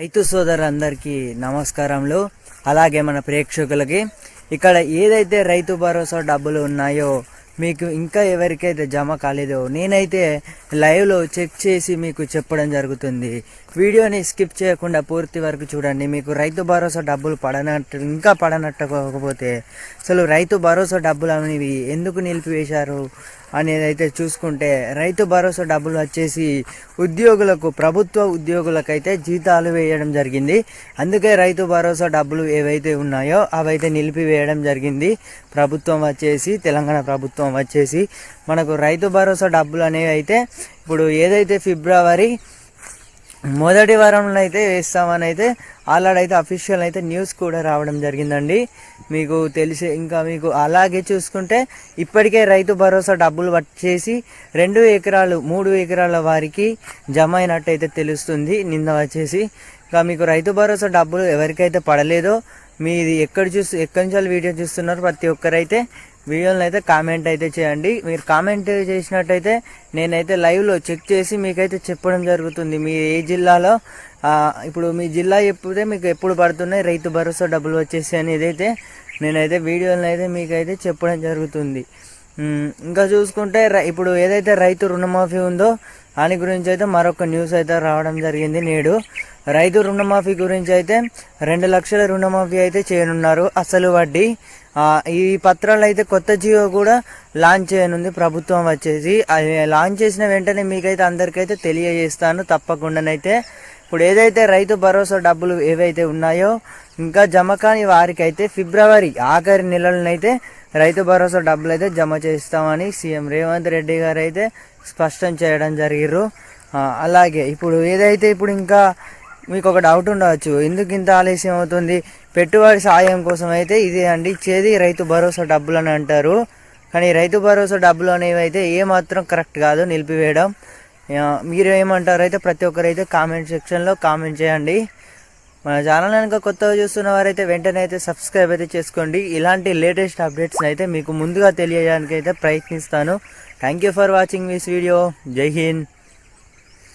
రైతు సోదరులందరికీ నమస్కారములు. అలాగే మన ప్రేక్షకులకి. ఇక్కడ ఏదైతే రైతు భరోసా డబ్బులు ఉన్నాయో మీకు ఇంకా ఎవరికైతే జమ కాలేదో నేనైతే లైవ్లో చెక్ చేసి మీకు చెప్పడం జరుగుతుంది. వీడియోని స్కిప్ చేయకుండా పూర్తి వరకు చూడండి. మీకు రైతు భరోసా డబ్బులు పడనట్టు ఇంకా పడనట్టుకోకపోతే అసలు రైతు భరోసా డబ్బులు అనేవి ఎందుకు నిలిపివేశారు? అనేది అయితే చూసుకుంటే రైతు భరోసా డబ్బులు వచ్చేసి ఉద్యోగులకు ప్రభుత్వ ఉద్యోగులకైతే జీతాలు వేయడం జరిగింది. అందుకే రైతు భరోసా డబ్బులు ఏవైతే ఉన్నాయో అవైతే నిలిపివేయడం జరిగింది. ప్రభుత్వం వచ్చేసి తెలంగాణ ప్రభుత్వం వచ్చేసి మనకు రైతు భరోసా డబ్బులు అనేవి అయితే ఇప్పుడు ఏదైతే ఫిబ్రవరి మొదటి వారంలో అయితే వేస్తామని అయితే ఆల్రెడీ అయితే అఫీషియల్ అయితే న్యూస్ కూడా రావడం జరిగిందండి. మీకు తెలిసి ఇంకా మీకు అలాగే చూసుకుంటే ఇప్పటికే రైతు భరోసా డబ్బులు వచ్చేసి రెండు ఎకరాలు మూడు ఎకరాల వారికి జమ అయినట్టయితే తెలుస్తుంది. నిన్న వచ్చేసి ఇంకా మీకు రైతు భరోసా డబ్బులు ఎవరికైతే పడలేదో మీది ఎక్కడ చూసి ఎక్కడి నుంచి వీడియో చూస్తున్నారు ప్రతి ఒక్కరైతే వీడియోని అయితే కామెంట్ అయితే చేయండి. మీరు కామెంట్ చేసినట్టయితే నేనైతే లైవ్లో చెక్ చేసి మీకైతే చెప్పడం జరుగుతుంది. మీ ఏ జిల్లాలో ఇప్పుడు మీ జిల్లా చెప్తే మీకు ఎప్పుడు పడుతున్నాయి? రైతు భరోసా డబ్బులు వచ్చేసి అనేది అయితే నేనైతే వీడియోని అయితే మీకైతే చెప్పడం జరుగుతుంది. ఇంకా చూసుకుంటే రై- ఇప్పుడు ఏదైతే రైతు రుణమాఫీ ఉందో దాని గురించి అయితే మరొక న్యూస్ అయితే రావడం జరిగింది నేడు. రైతు రుణమాఫీ గురించి అయితే రెండు లక్షల రుణమాఫీ అయితే చేయనున్నారు. అసలు వడ్డీ ఈ పత్రాలు అయితే కొత్త జియో కూడా లాంచ్ చేయనుంది. ప్రభుత్వం వచ్చేసి అది లాంచ్ చేసిన వెంటనే మీకైతే అందరికైతే తెలియజేస్తాను. తప్పకుండానైతే ఇప్పుడు ఏదైతే రైతు భరోసా డబ్బులు ఏవైతే ఉన్నాయో ఇంకా జమ కాని వారికైతే ఫిబ్రవరి ఆఖరి నెలలనైతే రైతు భరోసా డబ్బులు అయితే జమ చేస్తామని సీఎం రేవంత్ రెడ్డి గారు అయితే స్పష్టం చేయడం జరిగిర్రు. అలాగే ఇప్పుడు ఏదైతే ఇప్పుడు ఇంకా మీకు ఒక డౌట్ ఉండవచ్చు. ఎందుకు ఇంత ఆలస్యం అవుతుంది? పెట్టుబడి సాయం కోసం అయితే ఇది అండి. ఇచ్చేది రైతు భరోసా డబ్బులు అని అంటారు. కానీ రైతు భరోసా డబ్బులు అనేవి అయితే ఏమాత్రం కరెక్ట్ కాదు నిలిపివేయడం. మీరు ఏమంటారు అయితే ప్రతి ఒక్కరు అయితే కామెంట్ సెక్షన్లో కామెంట్ చేయండి. మన ఛానల్ కనుక కొత్తగా చూస్తున్న వారైతే వెంటనే అయితే సబ్స్క్రైబ్ అయితే చేసుకోండి. ఇలాంటి లేటెస్ట్ అప్డేట్స్ని అయితే మీకు ముందుగా తెలియజేయడానికి అయితే ప్రయత్నిస్తాను. Thank you for watching this video జై హింద్